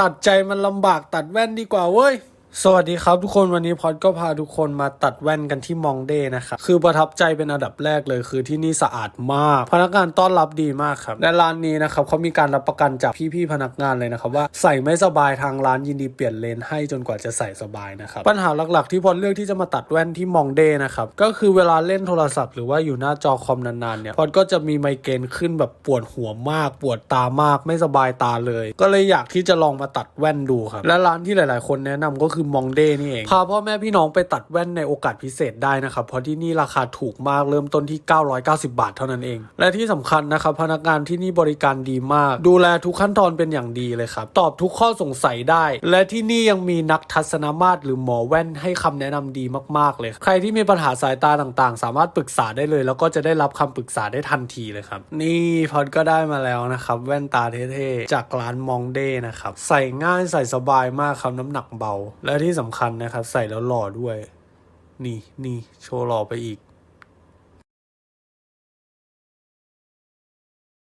ตัดใจมันลำบากตัดแว่นดีกว่าเว้ย สวัสดีครับทุกคนวันนี้พอดก็พาทุกคนมาตัดแว่นกันที่มองเดนะครับคือประทับใจเป็นอันดับแรกเลยคือที่นี่สะอาดมาก พนักงานต้อนรับดีมากครับและร้านนี้นะครับเขามีการรับประกันจากพี่ๆพนักงานเลยนะครับว่าใส่ไม่สบายทางร้านยินดีเปลี่ยนเลนให้จนกว่าจะใส่สบายนะครับปัญหาหลักๆที่พอดเลือกที่จะมาตัดแว่นที่มองเดนะครับก็คือเวลาเล่นโทรศัพท์หรือว่าอยู่หน้าจอคอมนานๆเนี่ยพอดก็จะมีไมเกรนขึ้นแบบปวดหัวมาก ปวดตามากไม่สบายตาเลย ก็เลยอยากที่จะลองมาตัดแว่นดูครับและร้านที่หลาย ๆ คนแนะนำก็คือมองเดนี่เอง พาพ่อแม่พี่น้องไปตัดแว่นในโอกาสพิเศษได้นะครับ เพราะที่นี่ราคาถูกมากเริ่มต้นที่ 990 บาทเท่านั้นเอง และที่สำคัญนะครับ พนักงานที่นี่บริการดีมาก ดูแลทุกขั้นตอนเป็นอย่างดีเลยครับ ตอบทุกข้อสงสัยได้ และที่นี่ยังมีนักทัศนมาตรหรือหมอแว่นให้คำแนะนำดีมาก ๆ เลย ใครที่มีปัญหาสายตาต่างๆ สามารถปรึกษาได้เลย แล้วก็จะได้รับคำปรึกษาได้ทันทีเลยครับ นี่พอดก็ได้มาแล้วนะครับแว่นตาเท่ๆจากร้านมองเดนะครับใส่ง่ายใส่สบายมากครับน้ำหนักเบาและที่สำคัญนะครับ ใส่แล้วหล่อด้วย นี่นี่โชว์หล่อไปอีก